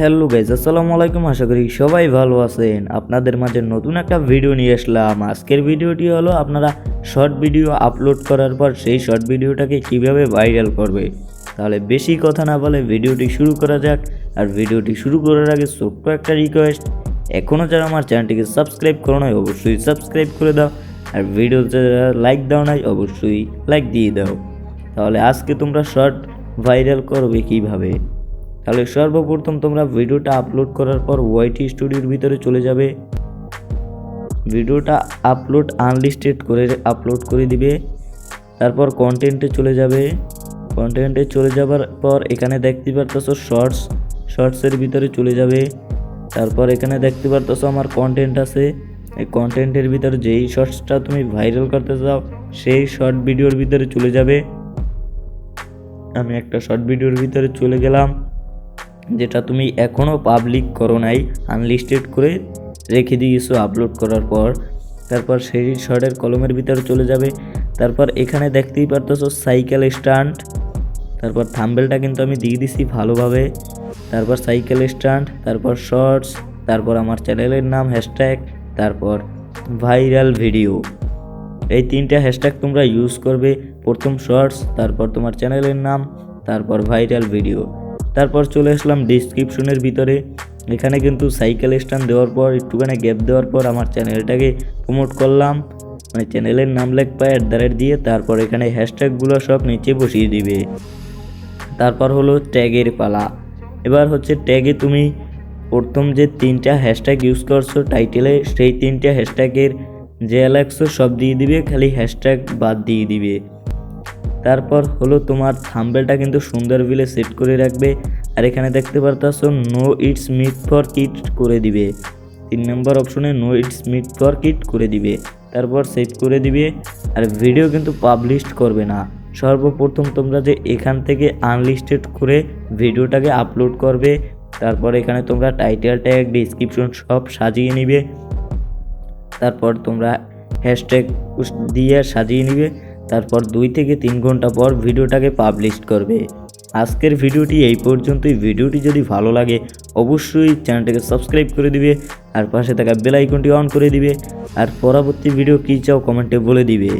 Hello guys আসসালামু আলাইকুম। আশা করি সবাই ভালো আছেন। আপনাদের মাঝে নতুন একটা ভিডিও নিয়ে আসলাম। আজকের ভিডিওটি হলো আপনারা শর্ট ভিডিও আপলোড করার পর সেই শর্ট ভিডিওটাকে কীভাবে ভাইরাল করবে। তাহলে বেশি কথা না বলে ভিডিওটি শুরু করা যাক। আর ভিডিওটি শুরু করার আগে ছোট্ট একটা রিকোয়েস্ট এখনও যারা আমার চ্যানেলটিকে সাবস্ক্রাইব করো নাই, অবশ্যই সাবস্ক্রাইব করে দাও। আর ভিডিওতে যারা লাইক দাও নাই, অবশ্যই লাইক দিয়ে দাও। তাহলে আজকে তোমরা শর্ট ভাইরাল করবে কীভাবে? তাহলে সর্বপ্রথম তোমরা ভিডিওটা আপলোড করার পর ওয়াইটি স্টুডিওর ভিতরে চলে যাবে। ভিডিওটা আপলোড আনলিস্টেড করে আপলোড করে দিবে। তারপর কন্টেন্টে চলে যাবে। কন্টেন্টে চলে যাবার পর এখানে দেখতে পারতেছো শর্টস শর্টসের ভিতরে চলে যাবে। তারপর এখানে দেখতে পারতেছো আমার কন্টেন্ট আছে। এই কন্টেন্টের ভিতরে যেই শর্টসটা তুমি ভাইরাল করতে চাও, সেই শর্ট ভিডিওর ভিতরে চলে যাবে। আমি একটা শর্ট ভিডিওর ভিতরে চলে গেলাম। যেটা তুমি এখনও পাবলিক করো নাই আনলিস্টেড করে রেখে দিয়েছ আপলোড করার পর। তারপর সেই শর্টের কলমের ভিতরে চলে যাবে। তারপর এখানে দেখতেই পারতেছো সাইকেল স্ট্যান্ড তারপর থাম্বেলটা কিন্তু আমি দিয়ে দিছি ভালোভাবে। তারপর সাইকেল স্ট্যান্ড তারপর শর্টস তারপর আমার চ্যানেলের নাম হ্যাশট্যাগ তারপর ভাইরাল ভিডিও এই তিনটা হ্যাশট্যাগ তোমরা ইউজ করবে। প্রথম শর্টস তারপর তোমার চ্যানেলের নাম, তারপর ভাইরাল ভিডিও তারপর চলে আসলাম ডিসক্রিপশনের ভিতরে। এখানে কিন্তু সাইকেল স্ট্যান্ড দেওয়ার পর, একটুখানি গ্যাপ দেওয়ার পর আমার চ্যানেলটাকে প্রমোট করলাম। মানে চ্যানেলের নাম লেখবা অ্যাট দ্য রেট দিয়ে, তারপর এখানে হ্যাশট্যাগুলো সব নিচে বসিয়ে দিবে। তারপর হলো ট্যাগের পালা। এবার হচ্ছে ট্যাগে তুমি প্রথম যে তিনটা হ্যাশট্যাগ ইউজ করছ টাইটেলে সেই তিনটা হ্যাশট্যাগের যে অ্যালেক্সো সব দিয়ে দিবে, খালি হ্যাশট্যাগ বাদ দিয়ে দিবে। তারপর হলো তোমার থাম্বেলটা কিন্তু সুন্দর বিলে সেট করে রাখবে। আর এখানে দেখতে পারতাছো no it's meet for kit করে দিবে। তিন নম্বর অপশনে no it's meet for kit করে দিবে। তারপর সেভ করে দিবে। আর ভিডিও কিন্তু পাবলিশ করবে না। সর্বপ্রথম তোমরা যে এখান থেকে আনলিস্টেড করে ভিডিওটাকে আপলোড করবে, তারপর এখানে তোমরা টাইটেল ট্যাগ ডিসক্রিপশন সব সাজিয়ে নিবে। তারপর তোমরা হ্যাশট্যাগ দিয়ে সাজিয়ে নিবে। তারপর দুই থেকে তিন ঘণ্টা পর ভিডিওটাকে পাবলিশ করবে। আজকের ভিডিওটি এই পর্যন্তই। ভিডিওটি যদি ভালো লাগে, অবশ্যই চ্যানেলটাকে সাবস্ক্রাইব করে দিবে, আর পাশে থাকা বেল আইকনটি অন করে দিবে, আর পরবর্তী ভিডিও কী চাও কমেন্টে বলে দিবে।